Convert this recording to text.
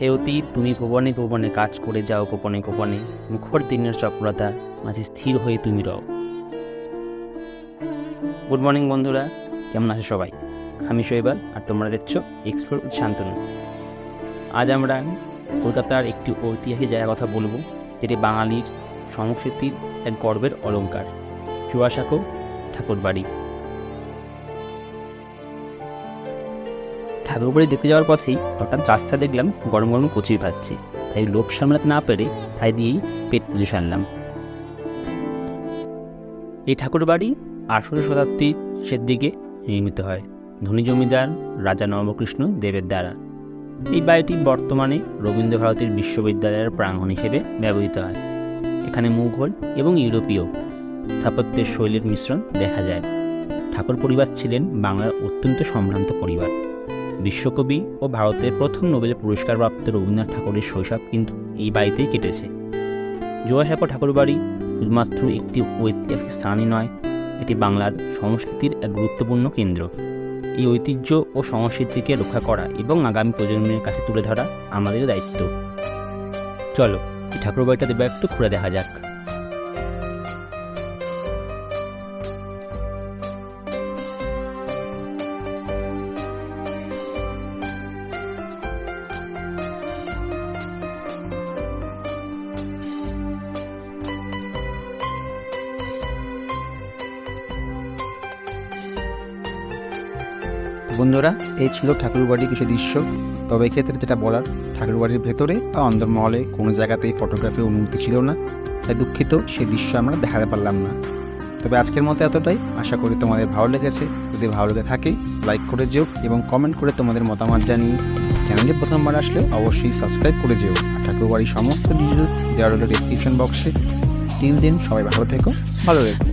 হে অতি তুমি ভুবনে ভুবনে কাজ করে যাও, গোপনে গোপনে। মুখর দিনের চক্রতা, মাঝে স্থির হয়ে তুমি রও। গুড মর্নিং বন্ধুরা। কেমন আছে সবাই? আমি শৈবাল, আর তোমরা দেখছ এক্সপ্লোর শান্তনু। আজ আমরা কলকাতার একটি ঐতিহাসিক জায়গার কথা বলব, যেটি বাঙালির সংস্কৃতির এক গর্বের অলংকার চুয়াশাকো ঠাকুরবাড়ি। ঠাকুরবাড়ি দেখতে যাওয়ার পথেই হঠাৎ রাস্তা দেখলাম গরম গরম কচির ভাজছে। তাই লোভ সামলাতে না পেরে তাই দিয়েই পেট পুজো সারলাম। এই ঠাকুরবাড়ি আঠেরো শতাব্দীর শেষ দিকে নির্মিত হয়। ধনী জমিদার রাজা নবকৃষ্ণ দেবের দ্বারা। এই বাড়িটি বর্তমানে রবীন্দ্রভারতীর বিশ্ববিদ্যালয়ের প্রাঙ্গণ হিসেবে ব্যবহৃত হয়। এখানে মুঘল এবং ইউরোপীয় স্থাপত্যের শৈলীর মিশ্রণ দেখা যায়। ঠাকুর পরিবার ছিলেন বাংলার অত্যন্ত সম্ভ্রান্ত পরিবার। বিশ্বকবি ও ভারতের প্রথম নোবেল পুরস্কারপ্রাপ্ত রবীন্দ্রনাথ ঠাকুরের শৈশব কিন্তু এই বাড়িতেই কেটেছে। জোয়াসাঁকো ঠাকুরবাড়ি শুধুমাত্র একটি ঐতিহাসিক স্থানই নয়, এটি বাংলার সংস্কৃতির এক গুরুত্বপূর্ণ কেন্দ্র। এই ঐতিহ্য ও সংস্কৃতিকে রক্ষা করা এবং আগামী প্রজন্মের কাছে তুলে ধরা আমাদের দায়িত্ব। চলো এই ঠাকুরবাড়িটা দেবে একটু ঘুরে দেখা যাক। বন্ধুরা, এই ছিল ঠাকুরবাড়ির কিছু দৃশ্য। তবে এক্ষেত্রে যেটা বলার, ঠাকুরবাড়ির ভেতরে বা অন্দরমহলে কোনো জায়গাতেই ফটোগ্রাফির অনুমতি ছিল না। তাই দুঃখিত সেই দৃশ্য আমরা দেখাতে পারলাম না। তবে আজকের মতো এতটাই। আশা করি তোমাদের ভালো লেগেছে। যদি ভালো লেগে থাকে লাইক করে যেও এবং কমেন্ট করে তোমাদের মতামত জানিয়ে চ্যানেলে প্রথমবার আসলে অবশ্যই সাবস্ক্রাইব করে যেও। ঠাকুরবাড়ির সমস্ত ডিটেল দেওয়া রইল ডিসক্রিপশন বক্সে টিল দিন সবাই ভালো থেকো, ভালো রেখো